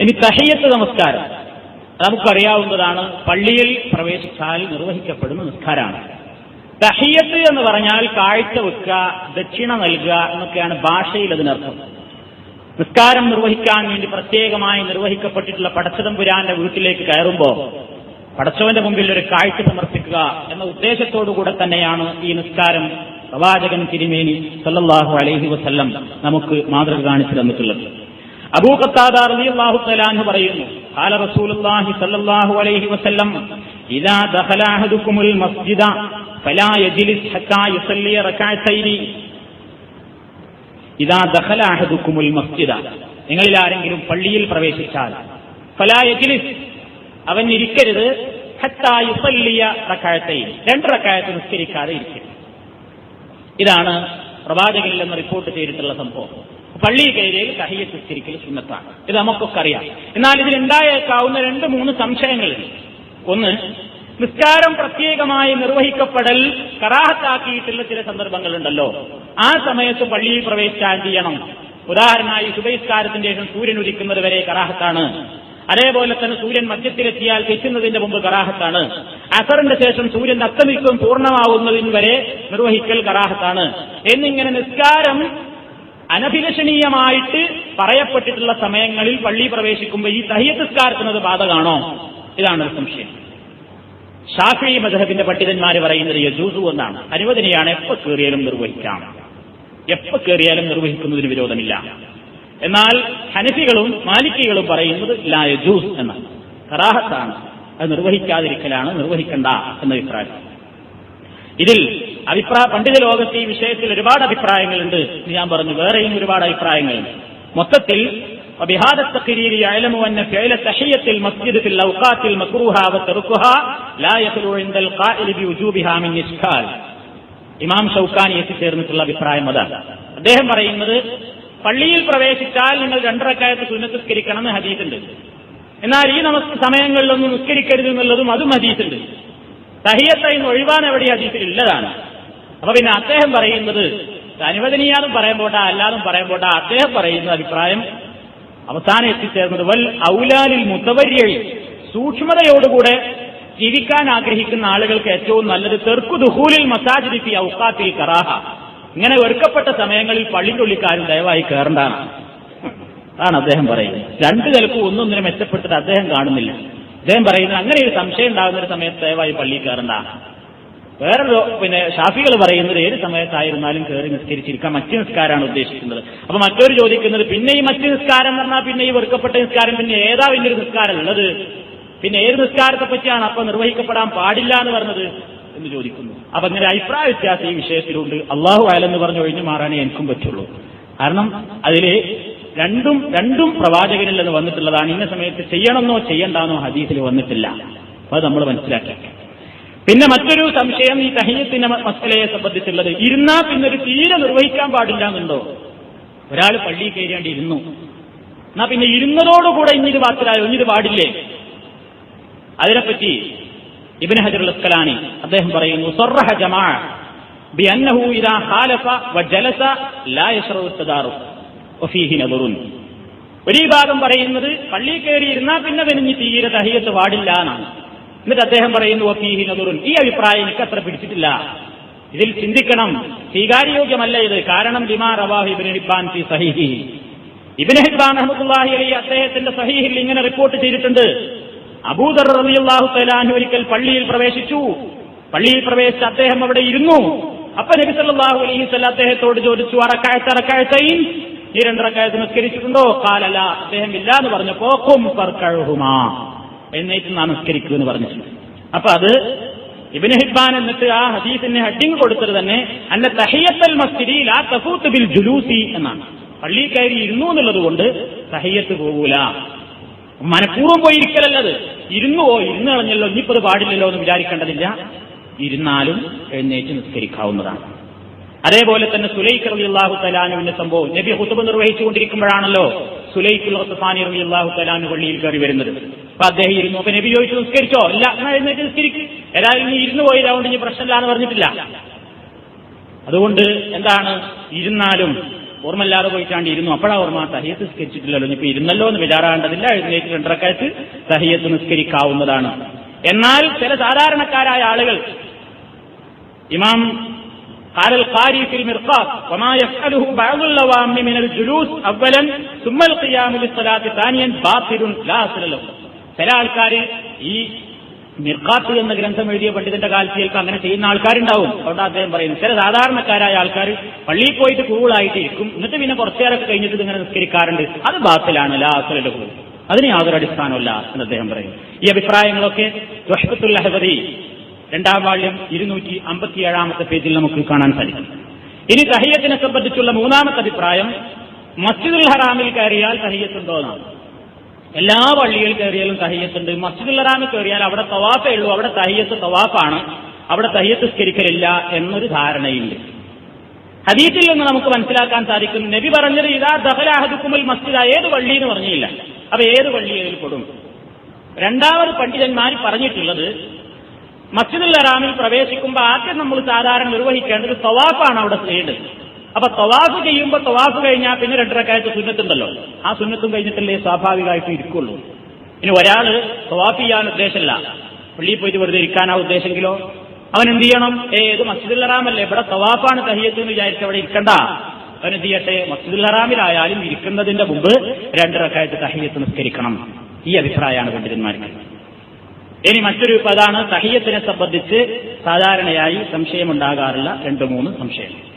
ഇനി തഹയ്യത്ത് നമസ്കാരം. നമുക്കറിയാവുന്നതാണ് പള്ളിയിൽ പ്രവേശിച്ചാൽ നിർവഹിക്കപ്പെടുന്ന നിസ്കാരമാണ്. തഹിയത്ത് എന്ന് പറഞ്ഞാൽ കാഴ്ച വെക്കുക ദക്ഷിണ നൽകുക എന്നൊക്കെയാണ് ഭാഷയിൽ അതിനർത്ഥം. നിസ്കാരം നിർവഹിക്കാൻ വേണ്ടി പ്രത്യേകമായി നിർവഹിക്കപ്പെട്ടിട്ടുള്ള പടച്ചതമ്പുരാന്റെ വീട്ടിലേക്ക് കയറുമ്പോൾ പടച്ചവന്റെ മുമ്പിൽ ഒരു കാഴ്ച സമർപ്പിക്കുക എന്ന ഉദ്ദേശത്തോടുകൂടെ തന്നെയാണ് ഈ നിസ്കാരം പ്രവാചകൻ തിരുമേനി സല്ലാഹു അലൈഹി വസ്ല്ലം നമുക്ക് മാതൃക കാണിച്ചു തന്നിട്ടുള്ളത്. അബൂ ഖത്താദ റളിയല്ലാഹു പറയുന്നു ഖാല റസൂലുള്ളാഹി സ്വല്ലല്ലാഹു അലൈഹി വസല്ലം ഇദാ ദഖല മസ്ജിദ യജ്ലിസ് ഹത്താ ഇദാ ദഖല മസ്ജിദ നിങ്ങളിൽ ആരെങ്കിലും പള്ളിയിൽ പ്രവേശിച്ചാൽ യജ്ലിസ് അവൻ ഇരിക്കരുത് ഹത്താ രണ്ട് റകഅത്ത് നിസ്കരിക്കാതെ ഇരിക്കരുത്. ഇതാണ് പ്രവാചകനിൽ നിന്ന് റിപ്പോർട്ട് ചെയ്തിട്ടുള്ള സംഭവം. പള്ളി കയറിയിൽ നിസ്കരിക്കൽ സുന്നത്താണ്. ഇത് നമുക്കൊക്കെ അറിയാം. എന്നാൽ ഇതിലുണ്ടായേക്കാവുന്ന രണ്ട് മൂന്ന് സംശയങ്ങളുണ്ട്. ഒന്ന് നിസ്കാരം പ്രത്യേകമായി നിർവഹിക്കപ്പെടൽ കറാഹത്താക്കിയിട്ടുള്ള ചില സന്ദർഭങ്ങളുണ്ടല്ലോ. ആ സമയത്ത് പള്ളിയിൽ പ്രവേശിച്ചാൽ ചെയ്യണം? ഉദാഹരണമായി സുബൈസ്കാരത്തിന്റെ ശേഷം സൂര്യൻ ഉദിക്കുന്നത് വരെ കറാഹത്താണ്. അതേപോലെ തന്നെ സൂര്യൻ മധ്യത്തിലെത്തിയാൽ തെറ്റുന്നതിന്റെ മുമ്പ് കറാഹത്താണ്. അസറിന്റെ ശേഷം സൂര്യൻ അസ്തമിക്കും പൂർണമാവുന്നതിന് വരെ നിർവഹിക്കൽ കറാഹത്താണ്. എന്നിങ്ങനെ നിസ്കാരം അനഭിലഷണീയമായിട്ട് പറയപ്പെട്ടിട്ടുള്ള സമയങ്ങളിൽ പള്ളി പ്രവേശിക്കുമ്പോൾ ഈ തഹിയത്ത് നിസ്കാരത്തിനത് ബാധകാണോ? ഇതാണ് ഒരു സംശയം. ഷാഫി മധബിന്റെ പണ്ഡിതന്മാർ പറയുന്നത് യജൂസു എന്നാണ്. അനുവദനീയാണ് എപ്പോ കയറിയാലും നിർവഹിക്കാം. എപ്പോ കയറിയാലും നിർവഹിക്കുന്നതിന് വിരോധമില്ല. എന്നാൽ ഹനഫികളും മാലിക്കികളും പറയുന്നത് ലാ യജൂസ് എന്നാണ്. കറാഹത്താണ്. അത് നിർവഹിക്കാതിരിക്കലാണ് നിർവഹിക്കണ്ട എന്ന അഭിപ്രായം. ഇതിൽ അഭിപ്രായ പണ്ഡിത ലോകത്ത് ഈ വിഷയത്തിൽ ഒരുപാട് അഭിപ്രായങ്ങളുണ്ട് എന്ന് ഞാൻ പറഞ്ഞു വേറെയും ഒരുപാട് അഭിപ്രായങ്ങളുണ്ട് മൊത്തത്തിൽ وبهذا التقرير يعلم أن فعل تحية المسجد في الأوقات المكروهة وتركها لا يخلو عند القائل بوجوبها من إشكال ഇമാം ഷൗക്കാനി എത്തിച്ചേർന്നിട്ടുള്ള അഭിപ്രായം അതാണ് അദ്ദേഹം പറയുന്നത് പള്ളിയിൽ പ്രവേശിച്ചാൽ നിങ്ങൾ രണ്ടരക്കായത്ത് സുന്നസ്കരിക്കണം എന്ന് ഹദീസുണ്ട് എന്നാൽ ഈ നമുക്ക് സമയങ്ങളിലൊന്നും നിസ്കരിക്കരുത് എന്നുള്ളതും അതും ഹദീസുണ്ട് തഹിയത്തൈന്ന് ഒഴിവാൻ എവിടെ ഹദീസിൽ ഉള്ളതാണ് അപ്പൊ പിന്നെ അദ്ദേഹം പറയുന്നത് അനുവദനീയാന്നും പറയാൻ പോട്ട അല്ലാതും പറയാൻ പോട്ട അദ്ദേഹം പറയുന്ന അഭിപ്രായം അവസാനം എത്തിച്ചേർന്നത് വൽ ഔലാലിൽ മുത്തവര്യയിൽ സൂക്ഷ്മതയോടുകൂടെ ജീവിക്കാൻ ആഗ്രഹിക്കുന്ന ആളുകൾക്ക് ഏറ്റവും നല്ലത് തെർക്കു ദുഹൂലിൽ മസാജിദി ഫി ഔക്കാത്തിൽ കറാഹ. ഇങ്ങനെ വെറുക്കപ്പെട്ട സമയങ്ങളിൽ പള്ളിക്കുള്ളിക്കാരും ദയവായി കയറേണ്ടതാണ് അതാണ് അദ്ദേഹം പറയുന്നത്. രണ്ടു നിലക്കും ഒന്നൊന്നിനും മെച്ചപ്പെട്ടത് അദ്ദേഹം കാണുന്നില്ല. അദ്ദേഹം പറയുന്നത് അങ്ങനെ ഒരു സംശയം ഉണ്ടാകുന്ന ഒരു സമയത്ത് ദയവായി പള്ളി കയറണ്ട വേറൊരു പിന്നെ ഷാഫികൾ പറയുന്നത് ഏത് സമയത്തായിരുന്നാലും കയറി നിസ്കരിച്ചിരിക്കാം മറ്റു നിസ്കാരമാണ് ഉദ്ദേശിക്കുന്നത്. അപ്പൊ മറ്റൊരു ചോദിക്കുന്നത് പിന്നെ ഈ മറ്റു നിസ്കാരം പറഞ്ഞാൽ പിന്നെ ഈ വെറുക്കപ്പെട്ട നിസ്കാരം പിന്നെ ഏതാ വലിയൊരു നിസ്കാരം ഉള്ളത്? പിന്നെ ഏത് നിസ്കാരത്തെ പറ്റിയാണ് അപ്പൊ നിർവഹിക്കപ്പെടാൻ പാടില്ല എന്ന് പറഞ്ഞത് എന്ന് ചോദിക്കുന്നു. അപ്പൊ അങ്ങനെ അഭിപ്രായ വ്യത്യാസം ഈ വിഷയത്തിലുണ്ട്. അള്ളാഹു അയലെന്ന് പറഞ്ഞു ഒഴിഞ്ഞു മാറാനേ എനിക്കും പറ്റുള്ളൂ. കാരണം അതിൽ രണ്ടും രണ്ടും പ്രവാചകനിൽ നിന്ന് വന്നിട്ടുള്ളതാണ്. ഇന്ന സമയത്ത് ചെയ്യണമെന്നോ ചെയ്യണ്ടെന്നോ ഹദീസിൽ വന്നിട്ടില്ല. അത് നമ്മൾ മനസ്സിലാക്കി. പിന്നെ മറ്റൊരു സംശയം ഈ തഹീയത്തിന്റെ മസലയെ സംബന്ധിച്ചുള്ളത് ഇരുന്നാ പിന്നെ ഒരു തീരെ നിർവഹിക്കാൻ പാടില്ല എന്നുണ്ടോ ഒരാൾ പള്ളിയിൽ കയറേണ്ടി ഇരുന്നു എന്നാ പിന്നെ ഇരുന്നതോടുകൂടെ ഇഞ്ഞിത് ബാത്തിലായോ ഇഞ്ഞിത് പാടില്ലേ അതിനെപ്പറ്റി ഇബിൻ ഹജർ അസ്കലാനി അദ്ദേഹം പറയുന്നു സൊറഹ ജമാ بأنه إذا خالف وجلس لا يشرع التدارك وفيه نظر ഒരു ഭാഗം പറയുന്നത് പള്ളിയിൽ കയറി ഇരുന്നാൽ പിന്നെ വെനിഞ്ഞ് തീരെ തഹിയത്ത് പാടില്ല എന്നാണ് എന്നിട്ട് അദ്ദേഹം പറയുന്നു വഫീഹി ഈ അഭിപ്രായം എനിക്ക് അത്ര പിടിച്ചിട്ടില്ല. ഇതിൽ ചിന്തിക്കണം. സ്വീകാര്യോഗ്യമല്ല ഇത്. കാരണം ലിമാ റവാഹി ഇബിൻ ഫി സഹീഹി. ഇബിൻ ഹിബാൻ അഹമ്മദുല്ലാഹി അലി അദ്ദേഹത്തിന്റെ സഹീഹിൽ ഇങ്ങനെ റിപ്പോർട്ട് ചെയ്തിട്ടുണ്ട്. അബൂദർ റബിയുള്ളാഹു തആലാഹു ഒരിക്കൽ പള്ളിയിൽ പ്രവേശിച്ചു. പള്ളിയിൽ പ്രവേശിച്ച അദ്ദേഹം അവിടെ ഇരുന്നു. അപ്പൊ നബി സല്ലല്ലാഹു അലൈഹി വസല്ലം അദ്ദേഹത്തോട് ചോദിച്ചു അറക്കായത്ത് അറക്കായത്തൈൻ? ഈ രണ്ടറക്കാഴ്ച നിസ്കരിച്ചിട്ടുണ്ടോ? കാലല്ല അദ്ദേഹം ഇല്ല എന്ന് പറഞ്ഞപ്പോ ഖും ഫർക്കഴുഹുമാ എന്നേറ്റ് നമസ്കരിക്കൂ എന്ന് പറഞ്ഞു. അപ്പൊ അത് ഇബിന് ഹിബാൻ എന്നിട്ട് ആ ഹദീസിന്റെ ഹഡിങ് കൊടുത്തത് തന്നെ അല്ല തഹയ്യത്തൽ മസ്ജിദി ലാ തഫൂത്ത് ബിൽ ജുലൂസി എന്നാണ്. പള്ളി കയറി ഇരുന്നു എന്നുള്ളത് കൊണ്ട് തഹയ്യത്ത് പോകൂല. മനഃപൂർവം പോയി ഇരിക്കലല്ലത് ഇരുന്നു ഓ ഇരുന്ന് കളഞ്ഞല്ലോ. ഇനിയിപ്പോ അത് പാടില്ലല്ലോ എന്ന് വിചാരിക്കേണ്ടതില്ല. ഇരുന്നാലും എഴുന്നേറ്റ് നിസ്കരിക്കാവുന്നതാണ്. അതേപോലെ തന്നെ സുലൈഖ് റബി അള്ളാഹു തലാനുവിന്റെ സംഭവം. നബി ഹുസബ് നിർവഹിച്ചുകൊണ്ടിരിക്കുമ്പോഴാണല്ലോ ഹുസ്ഫാനി റബി അള്ളാഹു തലാനു പള്ളിയിൽ കയറി വരുന്നത്. അപ്പൊ അദ്ദേഹം ഇരുന്നു അപ്പൊ നബി ചോദിച്ചു നിസ്കരിച്ചോ ഇല്ല എന്നാ എഴുന്നേറ്റ് നിസ്കരിക്കും ഏതായാലും ഇനി ഇരുന്ന് പോയി അതുകൊണ്ട് ഇനി പ്രശ്നമില്ല എന്ന് പറഞ്ഞിട്ടില്ല അതുകൊണ്ട് എന്താണ് ഇരുന്നാലും ഓർമ്മയില്ലാതെ പോയിട്ടാണ്ട് ഇരുന്നു അപ്പോഴാ ഓർമ്മ തഹിയത്ത് നിസ്കരിച്ചിട്ടില്ലല്ലോ ഇനിയിപ്പോ ഇരുന്നല്ലോ എന്ന് വിചാരാണ്ടതില്ല എഴുന്നേറ്റ് രണ്ടരക്കാലത്ത് തഹിയത്ത് നിസ്കരിക്കാവുന്നതാണ് എന്നാൽ ചില സാധാരണക്കാരായ ആളുകൾ ഇമാം قال القاري في المرقاق وما يفعله بعض اللوام من الجلوس اولا ثم القيام للصلاه ثانيا باطل لا اصل له ചില ആൾക്കാർ ഈ മിർഖാത്ത് എന്ന ഗ്രന്ഥം എഴുതിയ പണ്ഡിതന്റെ കാലത്ത് ചിലപ്പോൾ അങ്ങനെ ചെയ്യുന്ന ആൾക്കാരുണ്ടാവും. അതുകൊണ്ട് അദ്ദേഹം പറയുന്നു ചില സാധാരണക്കാരായ ആൾക്കാർ പള്ളിയിൽ പോയിട്ട് കൂളായിട്ട് ഇരിക്കും. എന്നിട്ട് പിന്നെ കുറച്ചേരൊക്കെ കഴിഞ്ഞിട്ട് ഇങ്ങനെ നിസ്കരിക്കാറുണ്ട്. അത് ബാത്തിലാണ് ലാ കൂടുതൽ അതിന് യാതൊരു അടിസ്ഥാനമല്ല എന്ന് അദ്ദേഹം പറയും ഈ അഭിപ്രായങ്ങളൊക്കെ റഹ്ബത്തുൽ അഹബദി രണ്ടാം വാള്യം ഇരുന്നൂറ്റി അമ്പത്തിയേഴാമത്തെ പേജിൽ നമുക്ക് കാണാൻ സാധിക്കും. ഇനി തഹയ്യത്തിനെ സംബന്ധിച്ചുള്ള മൂന്നാമത്തെ അഭിപ്രായം മസ്ജിദുൽ ഹറാമിൽ കയറിയാൽ തഹയ്യത്തുണ്ടോ എന്നാണ്. എല്ലാ പള്ളിയിൽ കയറിയാലും തഹയ്യത്തുണ്ട്. മസ്ജിദുൽ കയറിയാൽ അവിടെ തവാഫേ ഉള്ളൂ. അവിടെ തഹയ്യത്ത് തവാഫാണ്. അവിടെ തഹയ്യത്ത് സ്കരിക്കലില്ല എന്നൊരു ധാരണയുണ്ട്. ഹദീസിൽ നിന്ന് നമുക്ക് മനസ്സിലാക്കാൻ സാധിക്കും. നബി പറഞ്ഞത് ഇതാ ദഹലാഹദുക്കുമൽ മസ്ജിദ. ഏത് പള്ളി എന്ന് പറഞ്ഞില്ല. അപ്പൊ ഏത് പള്ളി അതിൽ കൊടും രണ്ടാമത് പണ്ഡിതന്മാർ പറഞ്ഞിട്ടുള്ളത് മസ്ജിദുൽ ഹറാമിൽ പ്രവേശിക്കുമ്പോൾ ആദ്യം നമ്മൾ സാധാരണ നിർവഹിക്കേണ്ടത് തവാഫാണ് അവിടെ ചെയ്യേണ്ടത്. അപ്പൊ തവാഫ് ചെയ്യുമ്പോൾ തവാഫ് കഴിഞ്ഞാൽ പിന്നെ രണ്ടരക്കാലത്ത് സുന്നത്തുണ്ടല്ലോ. ആ സുന്നത്തും കഴിഞ്ഞിട്ടല്ലേ സ്വാഭാവികമായിട്ട് ഇരിക്കുള്ളൂ. ഇനി ഒരാൾ തവാഫ് ചെയ്യാൻ ഉദ്ദേശമില്ല പള്ളിയിൽ പോയിട്ട് വെറുതെ ഇരിക്കാനാ ഉദ്ദേശമെങ്കിലോ അവൻ എന്ത് ചെയ്യണം? ഏത് മസ്ജിദുൽ ഹറാമല്ലേ. ഇവിടെ തവാഫാണ് തഹിയത്ത് എന്ന് വിചാരിച്ച് അവിടെ ഇരിക്കണ്ട. അവൻ എന്ത് ചെയ്യട്ടെ? മസ്ജിദുൽ ഹറാമിലായാലും ഇരിക്കുന്നതിന്റെ മുമ്പ് രണ്ടരക്കാലത്ത് തഹിയത്ത് നിസ്കരിക്കണം. ഈ അഭിപ്രായമാണ് പണ്ഡിതന്മാർക്ക്. ഇനി മറ്റൊരു അതാണ് തഹിയത്തിനെ സംബന്ധിച്ച് സാധാരണയായി സംശയമുണ്ടാകാറുള്ള രണ്ട് മൂന്ന് സംശയം